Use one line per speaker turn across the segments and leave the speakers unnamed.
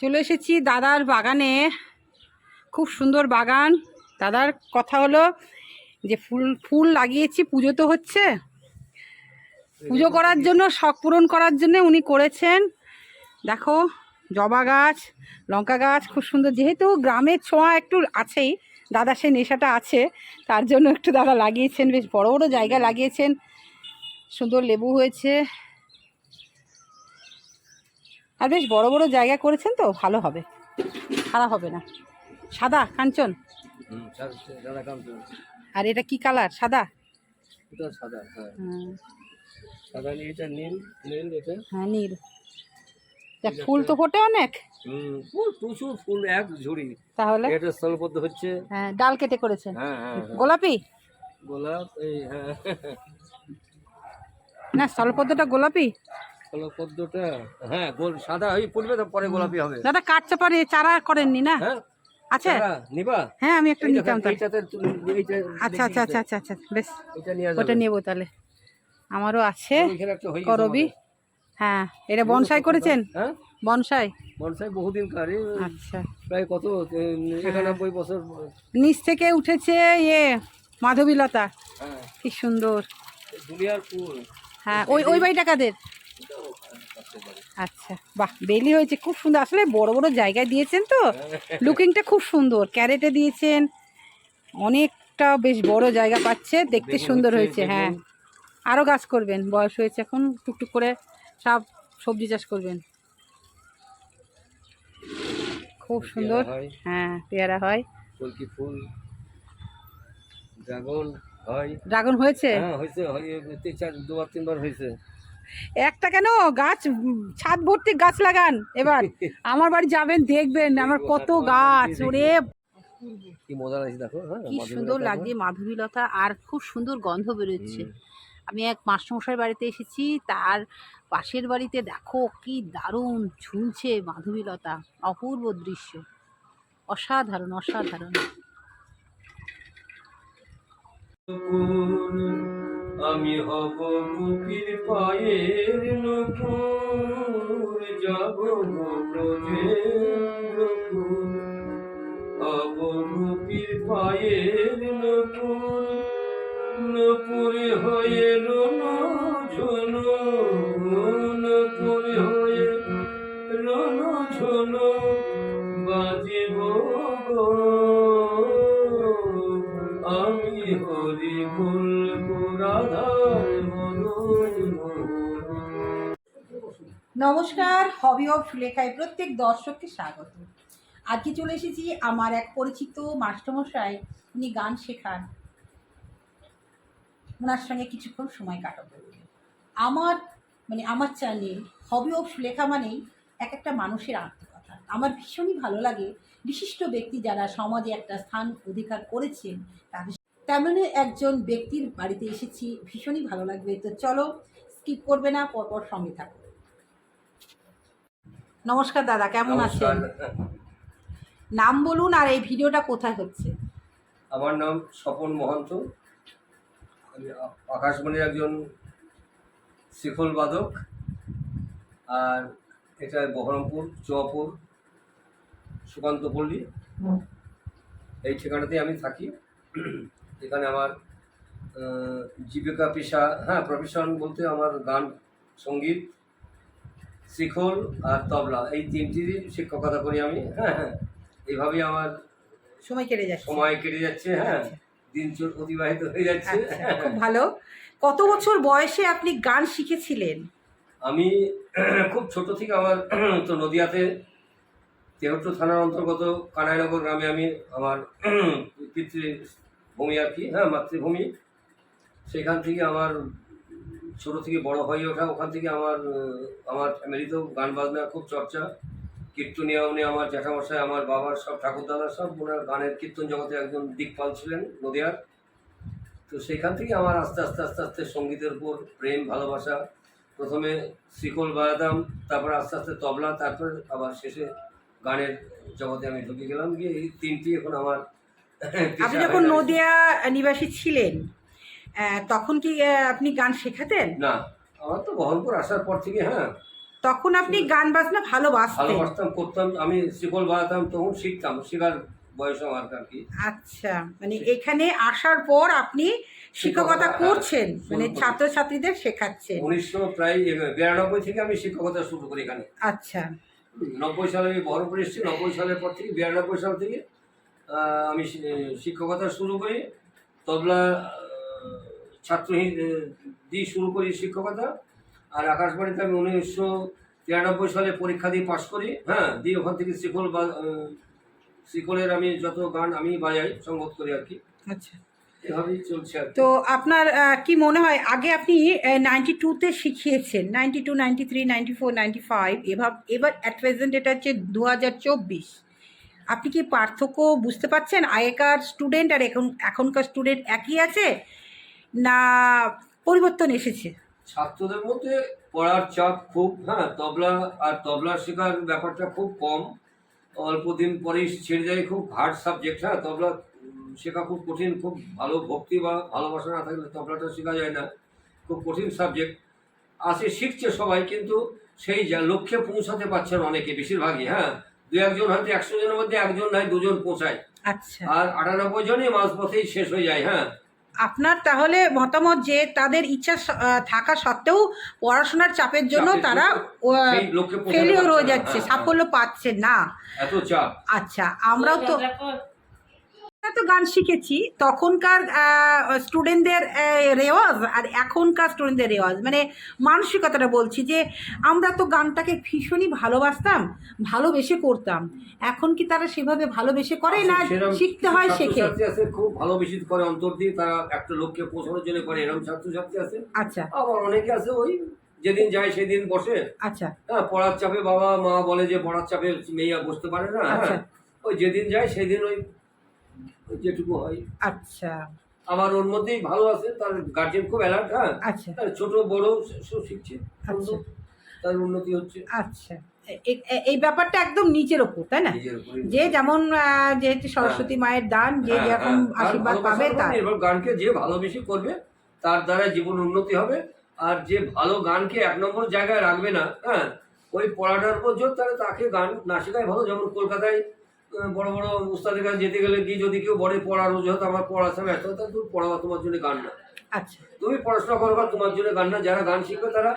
চলে এসেছি দাদার বাগানে। খুব সুন্দর বাগান। দাদার কথা হলো যে ফুল ফুল লাগিয়েছি, পুজো তো হচ্ছে। পুজো করার জন্য, শখ পূরণ করার জন্য উনি করেছেন। দেখো, জবা গাছ, লঙ্কা গাছ, খুব সুন্দর। যেহেতু গ্রামের ছোঁয়া একটু আছেই, দাদা সেই নেশাটা আছে, তার জন্য একটু দাদা লাগিয়েছেন, বেশ বড় বড় জায়গা লাগিয়েছেন। সুন্দর লেবু হয়েছে। আর বেশ বড় বড় জায়গা করেছেন তো ভালো হবে। খারাপ হবে না। সাদা কাঞ্চন। আর এটা কি কালার? সাদা?
সাদা হ্যাঁ। সাদা এটা নীল নীল এটা
হ্যাঁ নীল। ফুল তো ফোটে অনেক?
ফুল প্রচুর ফুল এক ঝুড়ি।
তাহলে?
এটা স্থলপদ্ম হচ্ছে।
হ্যাঁ ডাল কেটে করেছেন।
হ্যাঁ হ্যাঁ হ্যাঁ।
গোলাপি?
গোলাপ এই হ্যাঁ।
না স্থলপদ্মটা গোলাপি?
স্থলপদ্মটা হ্যাঁ গোল সাদা হয়ে পড়বে তো পরে গোলাপি হবে।
দাদা চারা করেননি না?
হ্যাঁ
আছে?
নিবা?
হ্যাঁ আমি একটা নিতাম আচ্ছা আচ্ছা আচ্ছা আচ্ছা আচ্ছা বেশ।
এটা নিয়ে
ওটা নেব তাহলে। আমারও আছে। করবি? হ্যাঁ এটা বনসাই করেছেন?
হ্যাঁ?
বনসাই?
বনসাই বহুদিন কারে
আচ্ছা।
প্রায় কত? একানব্বই বছর
নিচ থেকে উঠেছে ইয়ে মাধবীলতা।
হ্যাঁ।
কি সুন্দর।
দুনিয়ার ফুল।
হ্যাঁ ওই ওই বাড়িটা কাদের? আচ্ছা বাহ বেলি হয়েছে খুব সুন্দর। আসলে বড় বড় জায়গায় দিয়েছেন তো? লুকিংটা খুব সুন্দর। ক্যারেটে দিয়েছেন। অনেকটা বেশ বড় জায়গা পাচ্ছে। দেখতে সুন্দর হয়েছে হ্যাঁ। আরও গাছ করবেন বয়স হয়েছে এখন টুকটুক করে সব সবজি চাষ করবেন। খুব সুন্দর
হ্যাঁ।
পেয়ারা হয়।
কলকি ফুল ড্রাগন হয়।
ড্রাগন হয়েছে?
হ্যাঁ হয়েছে দুবার তিনবার হয়েছে।
একটা কেন? গাছ ছাদ ভর্তি গাছ লাগান এবার। আমার বাড়ি যাবেন দেখবেন আমার কত গাছ ওরে
কি মজা লাগছে দেখো হ্যাঁ
কি সুন্দর। লাগছে মাধবীলতা আর খুব সুন্দর গন্ধ বেরোচ্ছে। আমি এক মাস্টারমশাই বাড়িতে এসেছি তার পাশের বাড়িতে দেখো কি দারুণ ঝুলছে মাধবীলতা অপূর্ব দৃশ্য। অসাধারণ অসাধারণ।
আমি হব মুখির পায়ের নকুর যাব ব্রজেন্দ্রপুর হব মুখির পায়ের নকুর নপুরে হয়ে রন
নমস্কার, হবি অফ সুলেখায় প্রত্যেক দর্শককে স্বাগত। আজকে চলে এসেছি আমার এক পরিচিত মাস্টারমশাই উনি গান শেখান। ওনার সঙ্গে কিছুক্ষণ সময় কাটাবো। আমার মানে আমার চ্যানেল হবি অফ সুলেখা মানেই এক একটা মানুষের আত্মকথা। আমার ভীষণই ভালো লাগে বিশিষ্ট ব্যক্তি যারা সমাজে একটা স্থান অধিকার করেছেন, তাদের তেমনই একজন ব্যক্তির বাড়িতে এসেছি, ভীষণই ভালো লাগবে। তো চলো স্কিপ করবে না, পরপর সঙ্গে থাকো নমস্কার দাদা কেমন আছেন? নাম বলুন আর এই ভিডিওটা কোথায় হচ্ছে?
আমার নাম স্বপন মহন্ত। আমি আকাশবাণীর একজন শিখল বাদক। আর এটা বহরমপুর চুয়াপুর সুকান্তপল্লী এই ঠিকানাতেই আমি থাকি। এখানে আমার জীবিকা পেশা হ্যাঁ প্রফেশন বলতে আমার গান সংগীত শিখল আর তবলা এই তিনটিরই শিক্ষকতা করি আমি হ্যাঁ হ্যাঁ। এইভাবেই আমার
সময় কেটে যাচ্ছে।
সময় কেটে যাচ্ছে হ্যাঁ।
আচ্ছা।
দিন চোর অতিবাহিত হয়ে যাচ্ছে।
আচ্ছা, খুব ভালো। কত বছর বয়সে আপনি গান শিখেছিলেন?
আমি খুব ছোট থেকে আমার তো নদিয়াতে তেহট্ট থানার অন্তর্গত কানাইনগর গ্রামে আমি আমার পিতৃভূমি আর কি হ্যাঁ মাতৃভূমি। সেখান থেকে আমার ছোট থেকে বড় হয়ে ওঠা ওখান থেকে আমার আমার ফ্যামিলিতেও গান বাজনা খুব চর্চা। কীর্তনীয় উনি আমার জ্যাঠামশাই আমার বাবার সব ঠাকুরদাদা সব ওনার গানের কীর্তন জগতে একজন দিকপাল ছিলেন নদিয়ার। তো সেখান থেকে আমার আস্তে আস্তে আস্তে আস্তে সঙ্গীতের উপর প্রেম ভালোবাসা প্রথমে শিকল বাজাতাম তারপর আস্তে আস্তে তবলা তারপর আবার শেষে গানের জগতে আমি ঢুকে গেলাম গিয়ে এই তিনটি এখন আমার
আপনি যখন নদিয়া নিবাসী ছিলেন তখন কি আপনি গান শেখাতেন?
না আমার তো বহরমপুর আসার পর থেকে হ্যাঁ।
তখন আপনি গান বাজনা ভালোবাসতেন।
ভালোবাসতাম করতাম আমি শিকল বাজাতাম তখন শিখতাম শেখার বয়স আমার আর কি।
আচ্ছা মানে এখানে আসার পর আপনি শিক্ষকতা
শিক্ষকতা, হ্যাঁ,
করছেন মানে। ছাত্রছাত্রীদের শেখাচ্ছেন।
উনিশশো প্রায় বিরানব্বই থেকে আমি শিক্ষকতা শুরু করি এখানে।
আচ্ছা।
নব্বই সালে আমি বহরমপুর এসেছি নব্বই সালের পর থেকে বিরানব্বই সাল থেকে আমি শিক্ষকতা শুরু করি। তবলা ছাত্র হি- দিয়ে শুরু করি শিক্ষকতা। আর আকাশবাণীতে আমি উনিশশো তিরানব্বই সালে পরীক্ষা দিয়ে পাশ করি। হ্যাঁ দিয়ে ওখান থেকে শিকল বা শিকলের আমি যত গান আমি বাজাই সংগত করি আর কি।
আচ্ছা।
এভাবেই চলছে
তো আপনার কি মনে হয় আগে আপনি নাইনটি টুতে শিখিয়েছেন ninety two ninety three ninety four ninety five এবার এবার অ্যাট প্রেজেন্ট এটা হচ্ছে দু হাজার চব্বিশ। আপনি কি পার্থক্য বুঝতে পারছেন? আগেকার স্টুডেন্ট আর এখন এখনকার স্টুডেন্ট একই আছে? না পরিবর্তন এসেছে।
ছাত্রদের মধ্যে পড়ার চাপ খুব হ্যাঁ তবলা আর তবলা শেখার ব্যাপারটা খুব কম। অল্প দিন পরেই ছেড়ে যায় খুব হার্ড সাবজেক্ট হ্যাঁ তবলা শেখা খুব কঠিন খুব ভালো ভক্তি বা ভালোবাসা না থাকলে তবলাটা শেখা যায় না। খুব কঠিন সাবজেক্ট আসে শিখছে সবাই কিন্তু সেই যা লক্ষ্যে পৌঁছাতে পারছেন অনেকে বেশিরভাগই হ্যাঁ। দু একজন হয়তো একশো জনের মধ্যে একজন নয় দুজন পৌঁছায়।
আচ্ছা।
আর আটানব্বই জনই মাঝপথেই শেষ হয়ে যায় হ্যাঁ।
আপনার তাহলে মতামত যে তাদের ইচ্ছা থাকা সত্ত্বেও পড়াশোনার চাপের জন্য তারা ফেলিওর হয়ে যাচ্ছে
হ্যাঁ,
সাফল্য পাচ্ছে না। আচ্ছা আমরাও তো তো গান শিখেছি তখনকার স্টুডেন্টদের রেওয়াজ আর এখনকার স্টুডেন্টদের রেওয়াজ। মানে মানসিকতাটা বলছি যে আমরা তো গানটাকে ভীষণই ভালোবাসতাম ভালোবেসে করতাম। এখন কি তারা সেভাবে ভালোবেসে করে না
সেরম
শিখতে হয় শেখে?
খুব ভালোবেসে করে অন্তর দিয়ে তারা একটা লক্ষ্যে পৌঁছানোর জন্য করে এরকম ছাত্রছাত্রী আছে।
আচ্ছা।
আবার অনেকে আছে ওই যেদিন যায় সেদিন বসে।
আচ্ছা।
হ্যাঁ পড়ার চাপে বাবা মা বলে যে পড়ার চাপে মেয়েরা বসতে পারে না
আচ্ছা।
হ্যাঁ ওই যেদিন যায় সেদিন ওই যেটুকু হয়।
আচ্ছা।
আবার ওর মধ্যেই ভালো আছে তার গার্জেন খুব অ্যালার্ট হ্যাঁ?
আচ্ছা।
ছোট বড় সব শিখছে
আচ্ছা।
তার উন্নতি হচ্ছে।
আচ্ছা। এই ব্যাপারটা একদম নিচের ওপর তাই না? যে যেমন যেহেতু সরস্বতী মায়ের দান যে
হ্যাঁ,
যেরকম
হ্যাঁ।
আশীর্বাদ পাবে তার।
গানকে যে ভালোবেসে করবে তার দ্বারা জীবন উন্নতি হবে আর যে ভালো গানকে এক নম্বর জায়গায় রাখবে না হ্যাঁ ওই পড়াটার উপর জোর তাহলে তাকে গান না শেখাই ভালো যেমন কলকাতায় বড় বড় উস্তাদের কাছে যেতে গেলে গিয়ে যদি কেউ বলে পড়ার অজুহাত আমার পড়ার সময় এত তাহলে তুমি পড়াবা তোমার জন্য গান না।
আচ্ছা।
তুমি পড়াশোনা করবা তোমার জন্য গান না যারা গান শিখবে তারা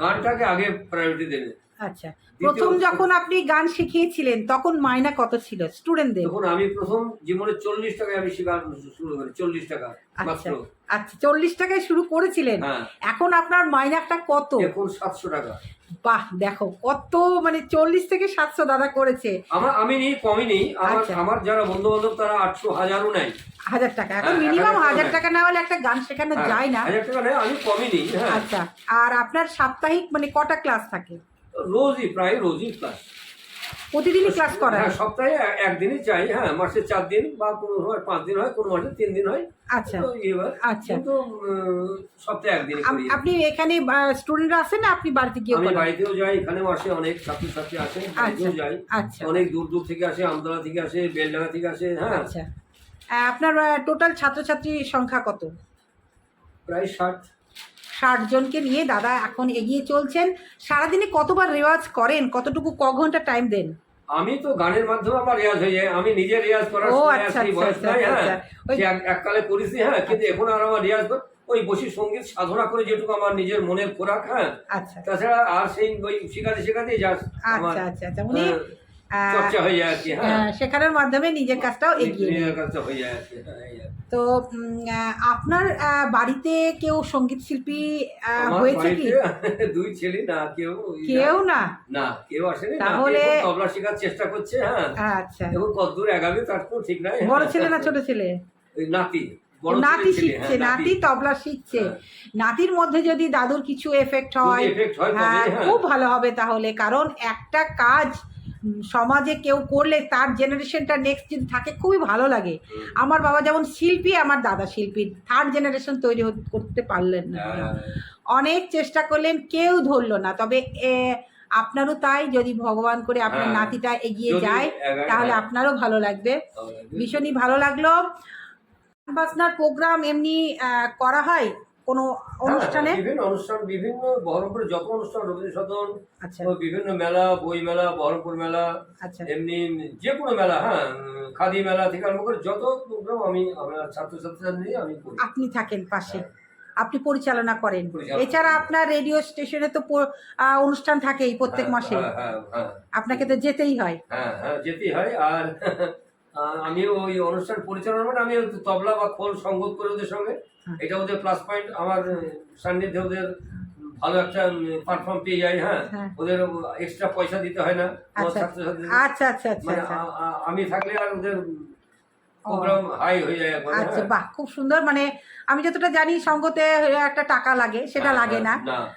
গানটাকে আগে প্রায়োরিটি দেবে।
আচ্ছা। প্রথম যখন আপনি গান শিখিয়েছিলেন তখন মাইনা কত ছিল স্টুডেন্টদের
তখন আমি প্রথম জীবনে চল্লিশ টাকায় আমি শেখা শুরু করি চল্লিশ টাকা মাত্র।
আচ্ছা চল্লিশ টাকায় শুরু করেছিলেন।
হ্যাঁ।
এখন আপনার মাইনাটা কত?
এখন সাতশো টাকা।
বাহ দেখো কত মানে চল্লিশ থেকে সাতশো দাদা করেছে।
আমার আমি নেই কমই নেই। আমার
আচ্ছা।
আমার যারা বন্ধু বান্ধব তারা আটশো হাজারও নেয়।
হাজার টাকা। এখন
হ্যাঁ,
মিনিমাম
হাজার
হাজার
টাকা
না হলে একটা গান শেখানো
হ্যাঁ,
যায় না।
হাজার টাকা নেয় আমি কমই নেই হ্যাঁ।
আচ্ছা আর আপনার সাপ্তাহিক মানে কটা ক্লাস থাকে?
রোজই প্রায় রোজই ক্লাস
প্রতিদিনই ক্লাস করা
হ্যাঁ? সপ্তাহে একদিনই চাই হ্যাঁ মাসে চার দিন বা কোনো সময় পাঁচ দিন হয় কোনো মাসে তিন দিন হয়।
আচ্ছা। আচ্ছা।
কিন্তু উম, সপ্তাহে
আপ- আপনি এখানে স্টুডেন্টরা আসেন না আপনি বাড়িতে গিয়ে
আমি বাড়িতেও যাই এখানেও আসে অনেক ছাত্রছাত্রী আসে বাড়িতেও যাই।
আচ্ছা।
অনেক দূর দূর থেকে আসে আমতলা থেকে আসে বেলডাঙ্গা থেকে আসে হ্যাঁ।
আচ্ছা। আপনার টোটাল ছাত্রছাত্রীর সংখ্যা কত?
প্রায় ষাট।
ষাট জনকে নিয়ে দাদা এখন এগিয়ে চলছেন। সারাদিনে কতবার রেওয়াজ করেন? কতটুকু ক ঘণ্টা টাইম দেন?
আমি তো গানের মাধ্যমে আমার রেয়াজ হয়ে যায়। আমি নিজে রেয়াজ করার সময়
আচ্ছা, আচ্ছা,
বয়স নাই হ্যাঁ।
আচ্ছা। ওই-
এক- এককালে করেছি হ্যাঁ কিন্তু এখন আর আমার রেয়াজ কর- ওই বসে সংগীত সাধনা করে যেটুকু আমার নিজের মনের খোরাক হ্যাঁ।
আচ্ছা।
তাছাড়া আর সেই ওই শেখাতে শেখাতে যাস
আচ্ছা আচ্ছা আচ্ছা।
হ্যাঁ,
শেখানোর মাধ্যমে নিজের কাজটাও এগিয়ে
হয়ে।
তো আপনার বাড়িতে কেউ সংগীত শিল্পী হয়েছে কি?
দুই ছেলে না কেউ
কেউ না?
না কেউ আসেনি
তাহলে-
তবলা শেখার চেষ্টা করছে হ্যাঁ।
আচ্ছা।
এখন কতদূর এগাবে তার কোনো ঠিক নাই
বড়
হ্যাঁ।
ছেলে না ছোট ছেলে?
নাতি
নাতি শিখছে নাতি তবলা শিখছে। নাতির মধ্যে যদি দাদুর কিছু এফেক্ট হয়। খুব ভালো হবে তাহলে। কারণ একটা কাজ সমাজে কেউ করলে তার জেনারেশনটা নেক্সট যদি থাকে খুবই ভালো লাগে। আমার বাবা যেমন শিল্পী আমার দাদা শিল্পী থার্ড জেনারেশন তৈরি করতে পারলেন না।
হ্যাঁ।
অনেক চেষ্টা করলেন কেউ ধরলো না। তবে আপনারও তাই যদি ভগবান করে আপনার
হ্যাঁ।
নাতিটা এগিয়ে যায় তাহলে
হ্যাঁ।
আপনারও ভালো লাগবে। ভীষণই ভালো লাগল। বাজনার প্রোগ্রাম এমনি করা হয়? কোনো অনুষ্ঠানে?
হ্যাঁ, বিভিন্ন অনুষ্ঠান বিভিন্ন বহরমপুরে যত অনুষ্ঠান রবীন্দ্র সদন
আচ্ছা
বিভিন্ন মেলা বই মেলা বহরমপুর মেলা
আচ্ছা।
এমনি যে কোনো মেলা হ্যাঁ খাদি মেলা থেকে আরম্ভ করে যত প্রোগ্রাম আমি আমার ছাত্রছাত্রীদের নিয়ে আমি করি।
আপনি থাকেন পাশে। আপনি পরিচালনা করেন। এছাড়া আপনার রেডিও স্টেশনে তো অনুষ্ঠান থাকেই প্রত্যেক
হ্যাঁ,
মাসে।
হ্যাঁ হ্যাঁ হ্যাঁ।
আপনাকে তো যেতেই হয়।
হ্যাঁ হ্যাঁ যেতেই হয়। আর আমি ওই অনুষ্ঠান পরিচালনা করে আমি তবলা বা খোল সংগ্রহ করে ওদের সঙ্গে।
হ্যাঁ।
এটা ওদের প্লাস পয়েন্ট আমার সান্নিধ্যে ওদের ভালো একটা পারফর্ম পেয়ে যাই হ্যাঁ।
হ্যাঁ।
ওদের এক্সট্রা পয়সা দিতে হয় না
আচ্ছা। আচ্ছা আচ্ছা
মানে আমি থাকলে আর ওদের প্রোগ্রাম হাই হয়ে। যায়
আচ্ছা। বাহ খুব সুন্দর। মানে আমি যতটা জানি সঙ্গতে একটা টাকা লাগে সেটা
হ্যাঁ,
লাগে না।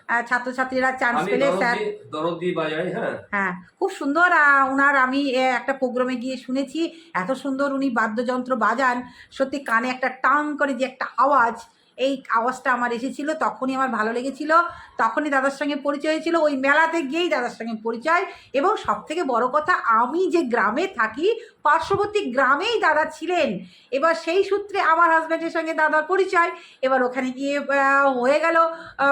হ্যাঁ,
ছাত্রছাত্রীরা চান্স পেলে স্যার
দরদি দরদি বাজাই হ্যাঁ।
হ্যাঁ খুব সুন্দর। ওনার আমি একটা প্রোগ্রামে গিয়ে শুনেছি এত সুন্দর উনি বাদ্যযন্ত্র বাজান। সত্যি কানে একটা টাং করে যে একটা আওয়াজ এই আওয়াজটা আমার এসেছিল, তখনই আমার ভালো লেগেছিল, তখনই দাদার সঙ্গে পরিচয় হয়েছিল, ওই মেলাতে গিয়েই দাদার সঙ্গে পরিচয়। এবং সব থেকে বড় কথা, আমি যে গ্রামে থাকি, পার্শ্ববর্তী গ্রামেই দাদা ছিলেন। এবার সেই সূত্রে আমার হাজব্যান্ডের সঙ্গে দাদার পরিচয়। এবার ওখানে গিয়ে হয়ে গেল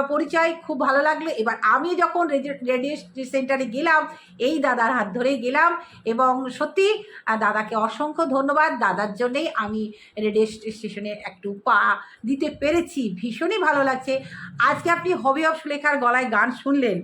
পরিচয়, খুব ভালো লাগল। এবার আমি যখন রেডিও- সেন্টারে গেলাম, এই দাদার হাত ধরেই গেলাম। এবং সত্যি দাদাকে অসংখ্য ধন্যবাদ। দাদার জন্যেই আমি রেডিও স্টেশনে একটু পা দিতে পেরেছি ভীষণই ভালো লাগছে। আজকে আপনি হবি অফ সুলেখার গলায় গান শুনলেন।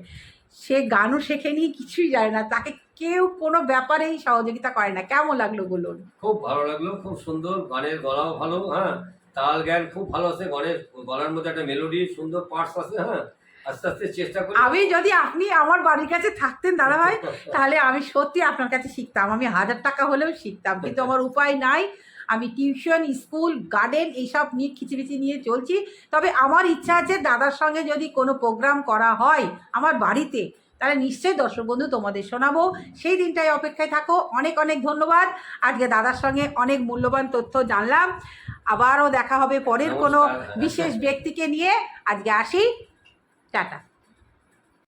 সে গানও শেখেনি কিছুই জানে না তাকে কেউ কোনো ব্যাপারেই সহযোগিতা করে না। কেমন লাগল বলুন?
খুব ভালো লাগল খুব সুন্দর গানের গলাও ভালো হ্যাঁ। তাল জ্ঞান খুব ভালো আছে গানের গলার মধ্যে একটা মেলোডি সুন্দর পার্টস আছে হ্যাঁ। আস্তে আস্তে চেষ্টা করি।
আমি যদি আপনি আমার বাড়ির কাছে থাকতেন দাদা ভাই তাহলে আমি সত্যি আপনার কাছে শিখতাম। আমি হাজার টাকা হলেও শিখতাম কিন্তু আমার উপায় নাই। আমি টিউশন স্কুল গার্ডেন এইসব নিয়ে খিচিবিচি নিয়ে চলছি। তবে আমার ইচ্ছা আছে দাদার সঙ্গে যদি কোনো প্রোগ্রাম করা হয় আমার বাড়িতে তাহলে নিশ্চয়ই দর্শক বন্ধু তোমাদের শোনাবো। সেই দিনটাই অপেক্ষায় থাকো। অনেক অনেক ধন্যবাদ। আজকে দাদার সঙ্গে অনেক মূল্যবান তথ্য জানলাম। আবারও দেখা হবে পরের কোনো বিশেষ ব্যক্তিকে নিয়ে। আজকে আসি। টাটা।